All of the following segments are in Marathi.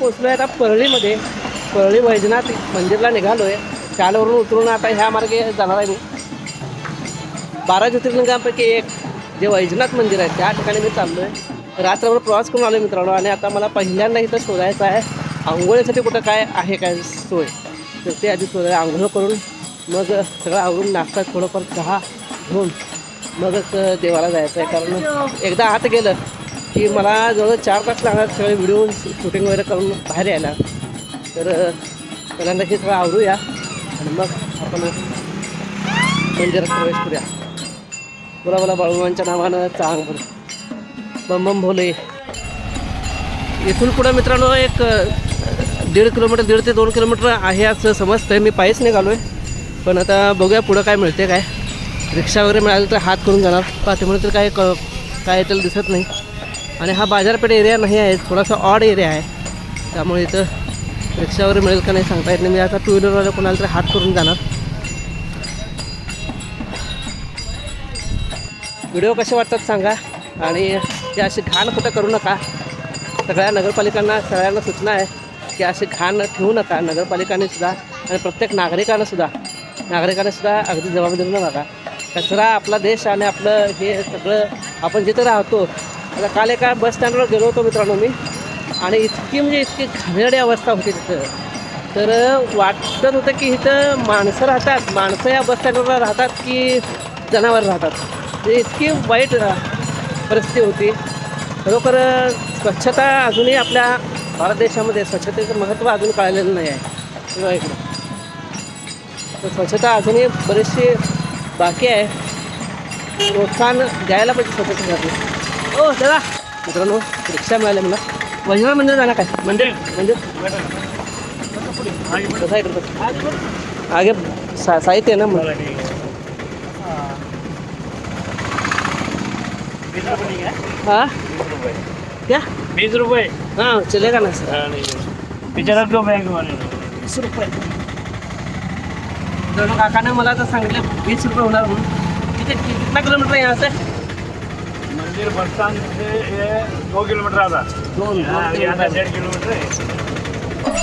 पोचलो आहे आता परळीमध्ये. परळी वैजनाथ मंदिरला निघालो आहे चालवरून उतरून आता ह्या मार्गे जाणार आहे मी. बारा ज्योतिर्लिंगांपैकी एक जे वैजनाथ मंदिर आहे त्या ठिकाणी मी चाललो आहे रात्रभर प्रवास करून आलो मित्रांनो आणि आता मला पहिल्यांदा इथं शोधायचं आहे आंघोळीसाठी कुठं काय आहे काय सोय? तर ते आधी शोधायला आंघोळ करून मग सगळं आवरून नाश्ता थोडंफार चहा घेऊन मगच देवाला जायचं आहे कारण एकदा आत गेलं की मला जवळ चार तास लागणार सगळे व्हिडिओ शूटिंग वगैरे करून बाहेर यायला. तर पहिल्यांदा हे सगळं आवरूया आणि मग आपण मंदिरात प्रवेश करूया. बोला बोला बाळूमांच्या नावानं चांग बोल. बम बम भोले. इथून पुढं मित्रांनो एक दीड किलोमीटर दीड ते दोन किलोमीटर आहे असं समजतं मी पायीच निघालो आहे पण आता बघूया पुढं काय मिळते काय. रिक्षा वगैरे मिळाली तर हात करून जाणार. पाठीमुळे तर काय क काय त्याला दिसत नाही. आणि हा बाजारपेठ एरिया नाही आहे थोडासा ऑड एरिया आहे. त्यामुळे इथं रिक्षावर मिळेल का नाही सांगता येत नाही. मी आता टू व्हीलरवाला कोणाला तरी हात करून जाणार. व्हिडिओ कसे वाटतात सांगा. आणि ते असे घाण कुठं करू नका. सगळ्या नगरपालिकांना सगळ्यांना सूचना आहे की असे घाण ठेवू नका. नगरपालिकाने सुद्धा आणि प्रत्येक नागरिकानं सुद्धा नागरिकाने सुद्धा अगदी जबाबदारीनं बघा. कचरा आपला देश आणि आपलं हे सगळं आपण जिथं राहतो आता काल एका बस स्टँडवर गेलो होतो मित्रांनो मी. आणि इतकी म्हणजे इतकी घाणेरडी अवस्था होती तिथं. तर वाटत होतं की इथं माणसं राहतात. माणसं या बस स्टँडवर राहतात की जनावर राहतात. म्हणजे इतकी वाईट परिस्थिती होती. खरोखर स्वच्छता अजूनही आपल्या भारत देशामध्ये स्वच्छतेचं महत्त्व अजून कळलेलं नाही आहे. इकडं. तर स्वच्छता अजूनही बरीचशी बाकी आहे. प्रोत्साहन द्यायला पाहिजे स्वच्छतेसाठी. ओ दादा मित्रांनो रिक्षा मिळाली मला वैष्णव मंदिर जाणार काय? मंदिर. मंदिर. कसं आहे आगे सा साहित्य आहे ना मग. हाँ? क्या? बीस रुपये? हाँ चलेगा ना सर? विचारत दो बँक वीस रुपये. दोनों काकाने मला तर सांगितलं वीस रुपये होणार म्हणून. किती कितना किलोमीटर आहे यहाँ से? मंदिर बस स्टैंड से ये दो किलोमीटर आता. दोन यहाँ किलोमीटर. डेढ़ किलोमीटर है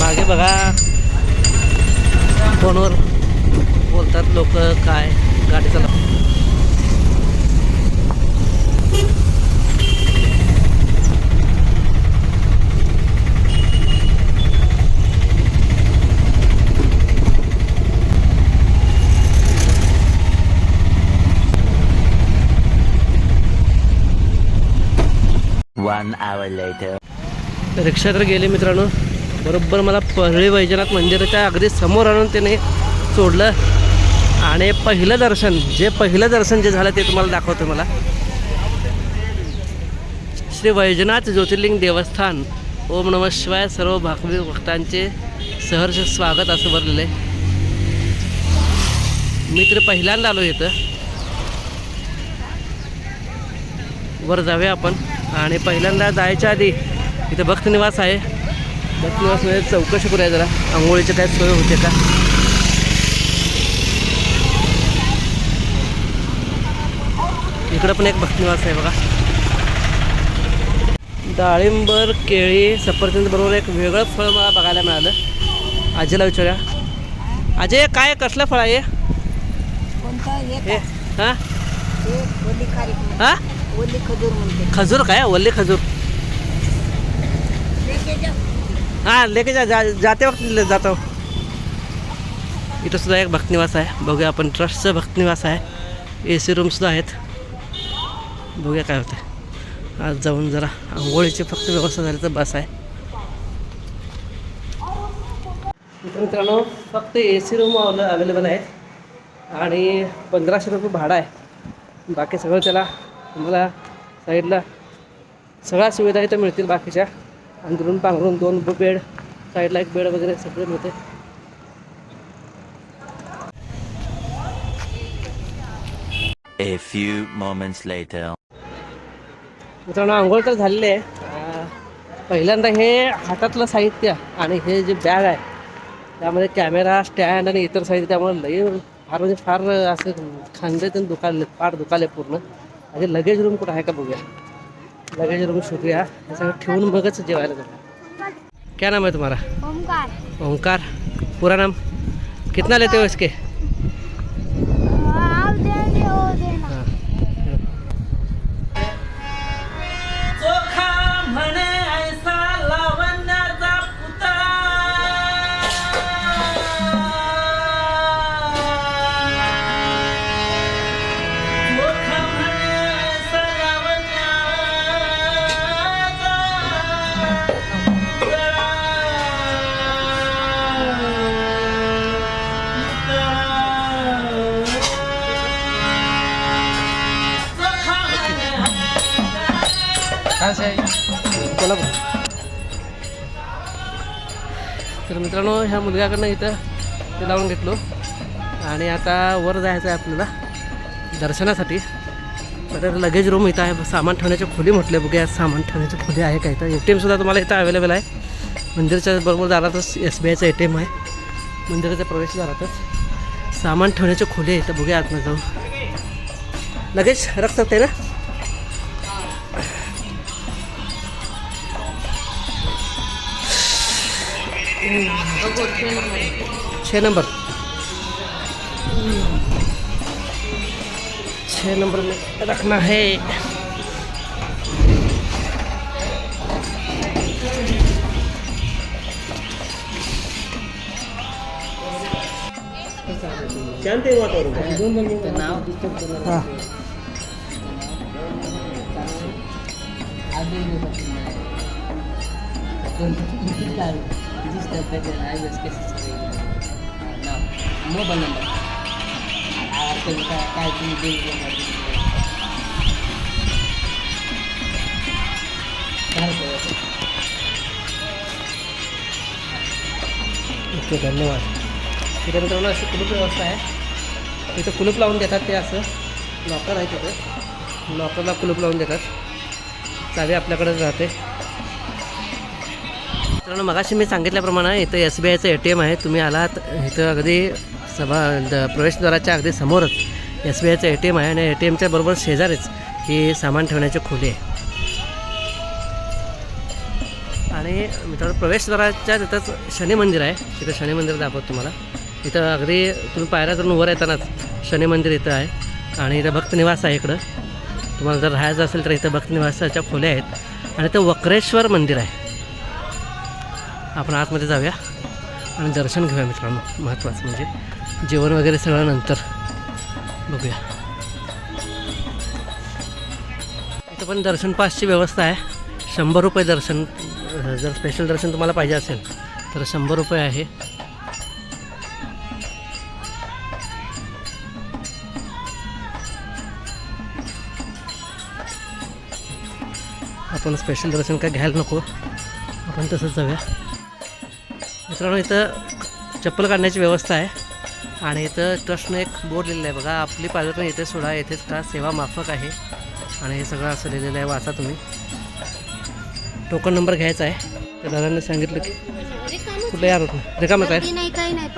मागे बघा. फोनवर बोलतात लोक काय गाडी चालव वन आवर लेटर रिक्षा तर गेले मित्रांनो. बरोबर मला परळी वैजनाथ मंदिराच्या अगदी समोर आणून त्याने सोडलं. आणि पहिलं दर्शन जे पहिलं दर्शन जे झालं ते तुम्हाला दाखवतो मला. श्री वैजनाथ ज्योतिर्लिंग देवस्थान. ओम नम शिवाय सर्व भाकवी भक्तांचे सहर्ष स्वागत असं भरलेलं आहे. मी तर पहिल्यांदा आलो इथं. वर जाऊया आपण. आणि पहिल्यांदा जायच्या आधी इथं भक्त निवास आहे. भक्त निवासमध्ये चौकशी करूया जरा. आंघोळीची काय सोय होते का? इकडं पण एक भक्त निवास आहे बघा. डाळिंबर केळी सफरचंद बरोबर एक वेगळं फळ मला बघायला मिळालं. आजीला विचारूया. अजय काय कसलं फळ आहे हे? हे? खजूर म्हणते. खजूर काय? वल्ले खजूर. हां लेके जा, जा जाते वक्त जातो. इथं सुद्धा एक भक्तनिवास आहे. बघूया आपण ट्रस्टचं भक्तनिवास आहे. ए सी रूमसुद्धा आहेत. बघूया काय होतं आज जाऊन जरा आंघोळीची फक्त व्यवस्था झाली तर बस आहे. मित्र मित्रांनो फक्त ए सी रूम अवेलेबल आहेत. आणि पंधराशे रुपये भाडं आहे. बाकी सगळं त्याला तुम्हाला साईडला सगळ्या सुविधा इथं मिळतील बाकीच्या. अंदरून पांघरून दोन बेड साईडला एक बेड वगैरे सगळे मिळते A few moments later. मित्रांनो आंघोळ तर झालेली आहे. पहिल्यांदा हे हातातलं साहित्य आणि हे जे बॅग आहे त्यामध्ये कॅमेरा स्टँड आणि इतर साहित्य त्यामुळे लई फार म्हणजे फार असं खांदे दुखाले पाठ दुखाले पूर्ण. आणि लगेज रूम कुठं आहे का बघूया. लगेज रूम शोधूया सगळं ठेवून मगच जेवायला जाऊ क्या नाम है तुम्हारा ओमकार ओंकार. पूरा नाम? कितना लेते हो इसके? कोल्हापूर तर मित्रांनो ह्या मुलग्याकडनं इथं ते लावून घेतलो. आणि आता वर जायचं आहे आपल्याला दर्शनासाठी. तर लगेज रूम इथं आहे. सामान ठेवण्याची खोली म्हटले बघूया सामान ठेवण्याची खोली आहे का इथं? ए टी एमसुद्धा तुम्हाला इथं अवेलेबल आहे. मंदिराच्या बरोबर दारातच एस बी आयचं ए टी एम आहे. मंदिराच्या तर सामान ठेवण्याची खोली आहे इथं. बघूया आतमध्ये जाऊन. लगेच रक्त ते ना? छः नंबर। छः नंबर में रखना है। जानते हो हाँ मोबाईल नंबर अडचण काय काय तुम्ही देऊ शकणार काय करायचं? ओके धन्यवाद. तिथे मित्रांनो अशी कुलूप व्यवस्था आहे. तिथं कुलूप लावून देतात ते असं. लॉकर आहे तिथे लॉकरला कुलूप लावून देतात. चावी आपल्याकडेच राहते. मित्रांनो मगाशी मी सांगितल्याप्रमाणे इथं एस बी आयचं ए टी एम आहे. तुम्ही आलात इथं अगदी सभा द प्रवेशद्वाराच्या अगदी समोरच एस बी आयचं ए टी एम आहे आणि ए टी एमच्या बरोबर शेजारीच ही सामान ठेवण्याची खोली आहे. आणि मित्रांनो प्रवेशद्वाराच्या तिथंच शनी मंदिर आहे. तिथं शनी मंदिर दाखवत तुम्हाला. इथं अगदी तुम्ही पायऱ्या करून वर येतानाच शनी मंदिर इथं आहे. आणि इथं भक्तनिवास आहे इकडं. तुम्हाला जर राहायचं असेल तर इथं भक्तनिवासाच्या खोल्या आहेत. आणि इथं वक्रेश्वर मंदिर आहे. आपण आतमध्ये जाऊया आणि दर्शन घेऊया मित्रांनो. महत्त्वाचं म्हणजे जेवण वगैरे सगळं नंतर बघूया. इथं पण दर्शन पासची व्यवस्था आहे. शंभर रुपये दर्शन जर स्पेशल दर्शन तुम्हाला पाहिजे असेल तर शंभर रुपये आहे. आपण स्पेशल दर्शन काय घ्यायला नको. आपण तसंच जाऊया. मित्रांनो इथं चप्पल काढण्याची व्यवस्था आहे. आणि इथं ट्रस्टनं एक बोर्ड लिहिलेलं आहे बघा. आपली पायदळ इथे सोडा. येथेच का? सेवा माफक आहे. आणि हे सगळं असं लिहिलेलं आहे. वाचा तुम्ही. टोकन नंबर घ्यायचा आहे. त्या दादांनी सांगितलं की कुठलं यार होतं रिकामच आहे.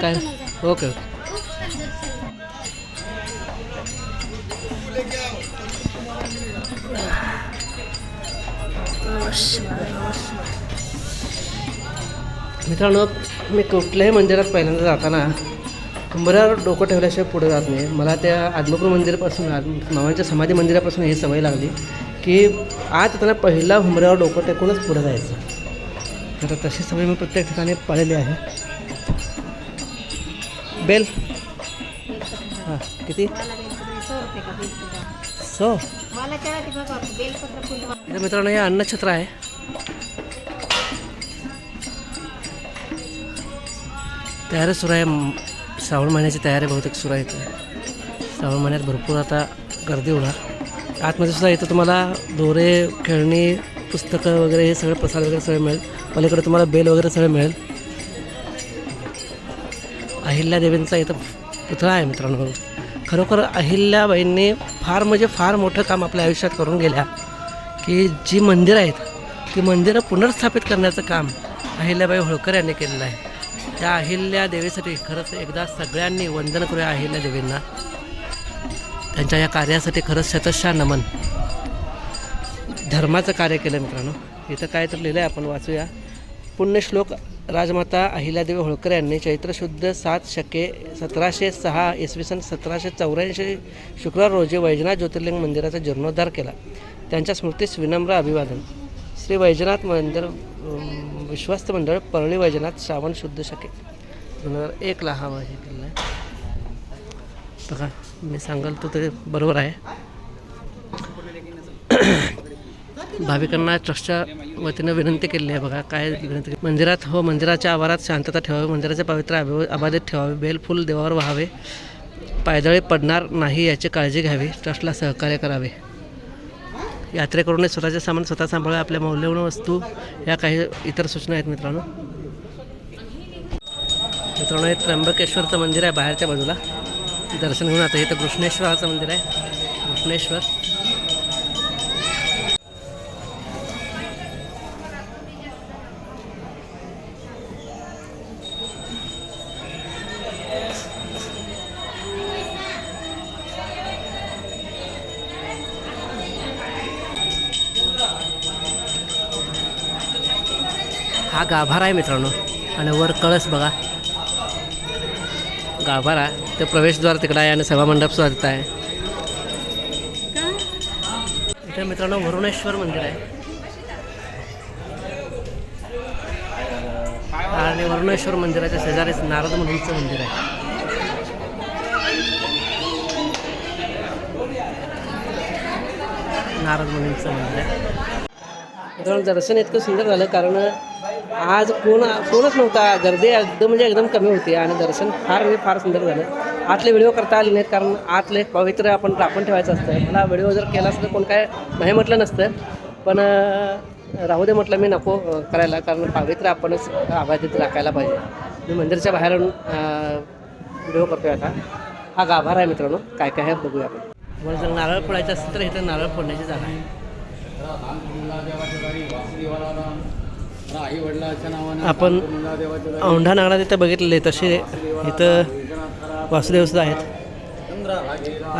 काय? Okay okay. मित्रांनो मी कुठल्याही मंदिरात पहिल्यांदा जाताना कंबऱ्यावर डोकं ठेवल्याशिवाय पुढे जात नाही. मला त्या आदमापूर मंदिरापासून मामांच्या समाधी मंदिरापासून ही सवय लागली की आत येताना पहिला हुंबऱ्यावर डोकं टेकूनच पुढे जायचं. तर तशी सवय मी प्रत्येक ठिकाणी पाळलेली आहे. बेल. हां किती? सौ. मित्रांनो हे अन्नछत्र आहे. तयारी सुरू आहे. श्रावण महिन्याची तयारी बहुतेक सुरू आहे श्रावण महिन्यात भरपूर आता गर्दी होणार. आतमध्ये सुद्धा इथं तुम्हाला दोरे खेळणी पुस्तकं वगैरे हे सगळं प्रसाद वगैरे सगळं मिळेल. पलीकडे तुम्हाला बेल वगैरे सगळं मिळेल. अहिल्या देवींचा इथं पुतळा आहे मित्रांनो. खरोखर अहिल्याबाईंनी फार म्हणजे फार मोठं काम आपल्या आयुष्यात करून गेल्या. की जी मंदिरं आहेत ती मंदिरं पुनर्स्थापित करण्याचं काम अहिल्याबाई होळकर यांनी केलेलं आहे. त्या अहिल्या देवीसाठी खरंच एकदा सगळ्यांनी वंदन करूया अहिल्या देवींना. त्यांच्या या कार्यासाठी खरंच शतशा नमन. धर्माचं कार्य केलं मित्रांनो. इथं काय तर लिहिलं आहे आपण वाचूया. पुण्यश्लोक राजमाता अहिल्यादेवी होळकर यांनी चैत्रशुद्ध सात शके सतराशे सहा इसवी सन सतराशे चौऱ्याऐंशी शुक्रवार रोजी वैजनाथ ज्योतिर्लिंग मंदिराचा जीर्णोद्धार केला. त्यांच्या स्मृतीस विनम्र अभिवादन. श्री वैजनाथ मंदिर विश्वस्त मंडळ परळी वैजनाथ श्रावण शुद्ध शके. दोन हजार एकला हा हे केलेला आहे. बघा मी सांगाल तो ते बरोबर आहे. भाविकांना ट्रस्टच्या वतीनं विनंती केलेली आहे बघा काय विनंती मंदिरात हो मंदिराच्या आवारात शांतता ठेवावी मंदिराचे पवित्र अभि अबाधित ठेवावे बेलफूल देवावर व्हावे पायदळी पडणार नाही याची काळजी घ्यावी ट्रस्टला सहकार्य करावे. यात्रेकरूंनी स्वतःचे सामान स्वतः सांभाळा आपल्या मौल्यवान वस्तू या काही इतर सूचना आहेत मित्रांनो. मित्रांनो हे त्र्यंबकेश्वरचं मंदिर आहे बाहेरच्या बाजूला. दर्शन घेऊन आता इथं कृष्णेश्वराचं मंदिर आहे. कृष्णेश्वर. हा गाभारा आहे मित्रांनो. आणि वर कळस बघा. गाभारा ते प्रवेशद्वार तिकडं आहे आणि सभामंडप सुद्धा तिथं आहे. इथे मित्रांनो वरुणेश्वर मंदिर आहे. आणि वरुणेश्वर मंदिराच्या शेजारीच नारद मुनीचं मंदिर आहे. नारद मुनीचं मंदिर आहे. मित्रांनो दर्शन इतकं सुंदर झालं कारण आज कोण कोणच नव्हता. गर्दी एकदम म्हणजे एकदम कमी होती आणि दर्शन फार म्हणजे फार सुंदर झालं. आतले व्हिडिओ करता आले नाहीत कारण आतले पवित्र आपण राखून ठेवायचं असतं. मला व्हिडिओ जर केला असतं तर कोण काय नाही म्हटलं नसतं. पण राहू दे म्हटलं मी नको करायला कारण पवित्र आपणच आबाधित राखायला पाहिजे. मी मंदिरच्या बाहेरून व्हिडिओ करतोय आता. हा गाभार आहे मित्रांनो. काय काय आहे बघूया आपण. तुम्हाला जर नारळ फोडायचं असेल तर इथं नारळ फोडण्याची जागा आहे. आपण औंढा नागरात इथं बघितलेले तसे इथं वासुदेव सुद्धा आहेत.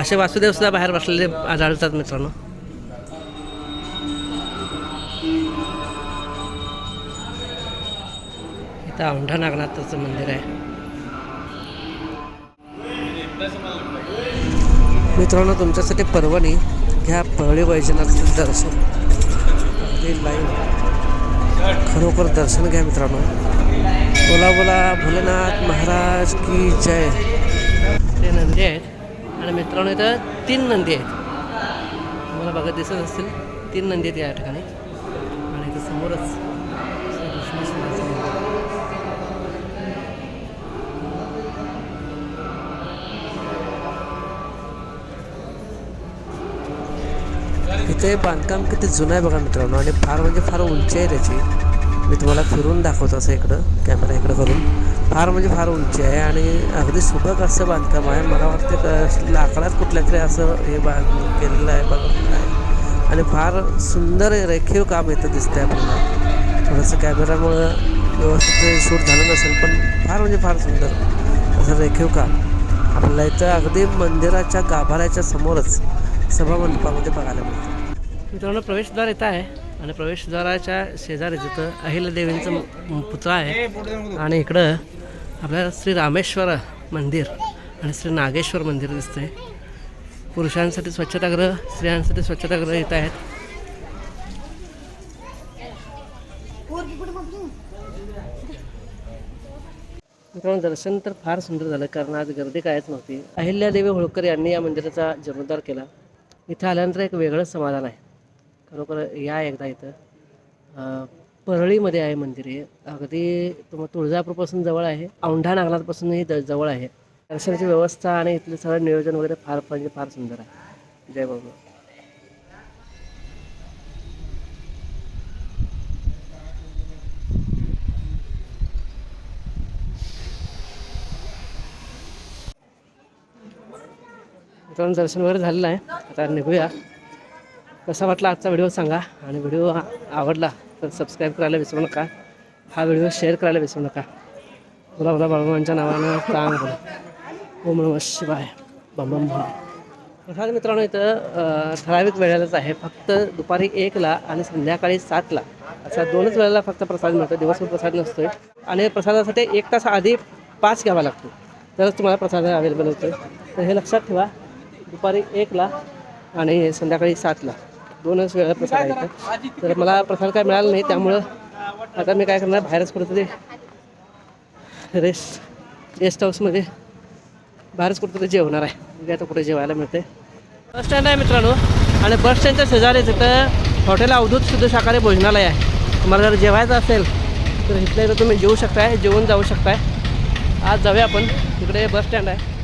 असे वासुदेव सुद्धा बाहेर बसलेले आढळतात मित्रांनो. इथं औंढा नागनाथचं मंदिर आहे. मित्रांनो तुमच्यासाठी परवणी घ्या परळी वैजनाथचं दर्शन. लाईव्ह खरोखर दर्शन घ्या मित्रांनो. बोला बोला भोलेनाथ महाराज की जय. ते नंदी आहेत. आणि मित्रांनो इथं तीन नंदी आहेत. तुम्हाला बघत दिसत असतील तीन नंदी आहेत या ठिकाणी. आणि इथं समोरच इथे बांधकाम किती जुनं आहे बघा मित्रांनो आणि फार म्हणजे फार उंची आहे त्याची. मी तुम्हाला फिरून दाखवतो असं इकडं कॅमेरा इकडं करून. फार म्हणजे फार उंची आहे आणि अगदी सुबक असं बांधकाम आहे. मला वाटतं लाकडात कुठल्या तरी असं हे बांध केलेलं आहे बघा आहे आणि फार सुंदर रेखीव काम इथं दिसतंय आपल्याला. थोडंसं कॅमेरामुळं व्यवस्थित शूट झालं नसेल पण फार म्हणजे फार सुंदर असं रेखीव काम. आपल्याला इथं अगदी मंदिराच्या गाभाऱ्याच्या समोरच सभामंडपामध्ये बघायला मिळतं. मित्रांनो प्रवेशद्वार येत आहे आणि प्रवेशद्वाराच्या शेजारी जिथं अहिल्यादेवींचं म- पुतळा आहे. आणि इकडं आपल्याला श्री रामेश्वर मंदिर आणि श्री नागेश्वर मंदिर दिसतंय. पुरुषांसाठी स्वच्छतागृह स्त्रियांसाठी स्वच्छतागृह येत आहेत. मित्रांनो दर्शन तर फार सुंदर झालं कारण आज गर्दी कायच नव्हती. अहिल्यादेवी होळकर यांनी या मंदिराचा जीर्णोद्धार केला. इथं आल्यानंतर एक वेगळंच समाधान आहे. खरोखर या एकदा इथं. परळीमध्ये आहे मंदिर हे. अगदी तुम तुळजापूरपासून जवळ आहे. औंढा नागनाथपासूनही द- जवळ आहे. दर्शनाची व्यवस्था आणि इथलं सगळं नियोजन वगैरे फार म्हणजे फार सुंदर आहे. जय बाबा दर्शन वगैरे झालेलं आहे. आता निघूया. कसा वाटला आजचा व्हिडिओ सांगा. आणि व्हिडिओ आवडला तर सबस्क्राईब करायला विसरू नका. हा व्हिडिओ शेअर करायला विसरू नका. बोला बोला बाळूमांच्या नावानं काम बोला ओम नमः शिवाय. बम बम प्रसाद मित्रांनो इथं ठराविक वेळेलाच आहे. फक्त दुपारी एकला आणि संध्याकाळी सातला. असा दोनच वेळेला फक्त प्रसाद मिळतो. दिवसभर प्रसाद नसतो आणि प्रसादासाठी एक तास आधी पास घ्यावा लागतो. तरच तुम्हाला प्रसाद अवेलेबल होतो तर हे लक्षात ठेवा. दुपारी एकला आणि संध्याकाळी सातला. दोनच वेळा प्रसाद आहे तर मला प्रसाद काय मिळाला नाही त्यामुळं आता मी काय करणार बाहेरच कुठं ते रेस्ट गेस्ट हाऊसमध्ये बाहेरच कुठं तरी जेवणार आहे. म्हणजे आता कुठे जेवायला मिळते बस स्टँड आहे मित्रांनो. आणि बस स्टँडच्या शेजारी तिथं हॉटेल अवधूत शुद्ध शाकाहारी भोजनालय आहे. तुम्हाला जर जेवायचं असेल तर इथल्या इथं तुम्ही जेवू शकताय जेवून जाऊ शकताय. आज जाऊया आपण. तिकडे बस स्टँड आहे.